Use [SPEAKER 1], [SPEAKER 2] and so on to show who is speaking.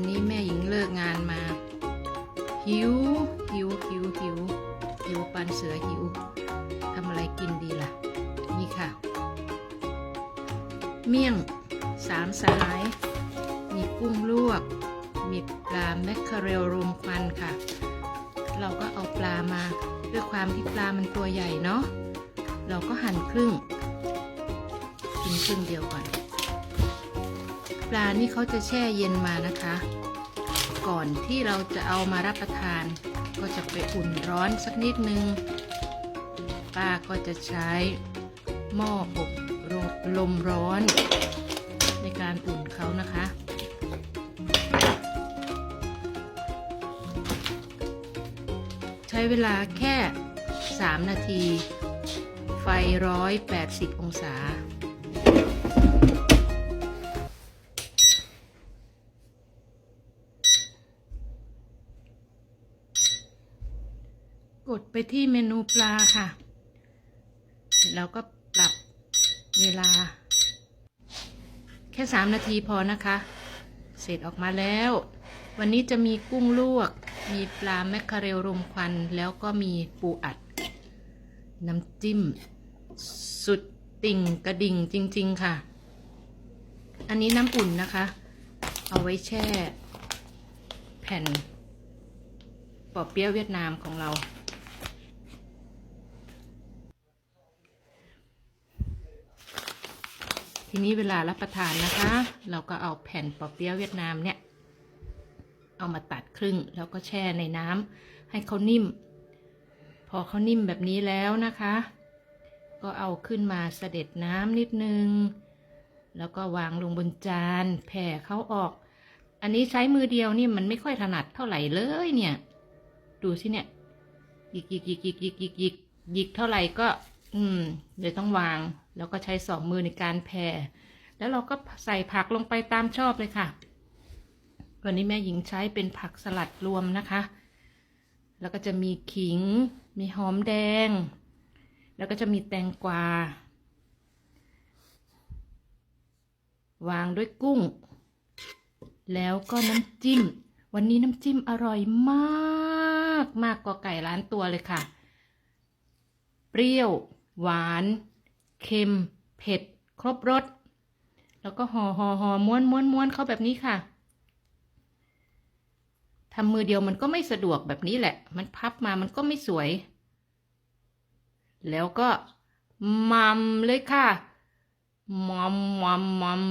[SPEAKER 1] วันนี้แม่หญิงเลิกงานมา หิว หิว หิว หิว หิวปันเสือหิวทำอะไรกินดีล่ะ นี่ค่ะ เมี่ยงสามสาย มีกุ้งลวก มีปลาแมคเคเรลรมควันค่ะ เราก็เอาปลามาด้วยความที่ปลามันตัวใหญ่เนาะ เราก็หั่นครึ่ง กินครึ่งเดียวก่อน ปลานี่เขาจะแช่เย็นมานะคะ ก่อนที่เราจะเอามารับประทาน ก็จะไปอุ่นร้อนสักนิดนึง ป้าก็จะใช้หม้ออบลมร้อน ในการอุ่นเขานะคะใช้เวลาแค่ 3 นาที ไฟ 180 องศา กดไปที่เมนูปลาค่ะ แล้วก็ปรับเวลา แค่3นาทีพอนะคะ เสร็จออกมาแล้ว วันนี้จะมีกุ้งลวก มีปลาแมคคาเรลรมควัน แล้วก็มีปูอัด น้ำจิ้ม สุดติ่งกระดิ่งจริง ๆ ค่ะ อันนี้น้ำอุ่นนะคะ เอาไว้แช่ แผ่นปอเปี๊ยะเวียดนามของเรา ทีนี้เวลารับประทานนะคะ เราก็เอาแผ่นปอเปี๊ยะเวียดนามเนี่ย เอามาตัดครึ่ง แล้วก็แช่ในน้ำให้เขานิ่ม พอเขานิ่มแบบนี้แล้วนะคะ ก็เอาขึ้นมาเสด็จน้ำนิดนึง แล้วก็วางลงบนจานแผ่เขาออก อันนี้ใช้มือเดียวนี่มันไม่ค่อยถนัดเท่าไหร่เลยเนี่ย ดูสิเนี่ยหยิกหยิกหยิกหยิกหยิกหยิกหยิกหยิกเท่าไหร่ก็ อืมเดี๋ยวต้องวาง แล้วก็ใช้สองมือในการแผ่แล้วเราก็ใส่ผักลงไปตามชอบเลยค่ะ วันนี้แม่หญิงใช้เป็นผักสลัดรวมนะคะ แล้วก็จะมีขิง มีหอมแดง แล้วก็จะมีแตงกวา วางด้วยกุ้ง แล้วก็น้ำจิ้ม วันนี้น้ำจิ้มอร่อยมาก มากกว่าไก่ร้านตัวเลยค่ะ เปรี้ยว หวาน เค็ม เผ็ด ครบรส แล้วก็ห่อห่อห่อม้วนม้วนม้วนเข้าแบบนี้ค่ะทำมือเดียวมันก็ไม่สะดวกแบบนี้แหละ มันพับมามันก็ไม่สวย แล้วก็มัมเลยค่ะมัมมัมมัม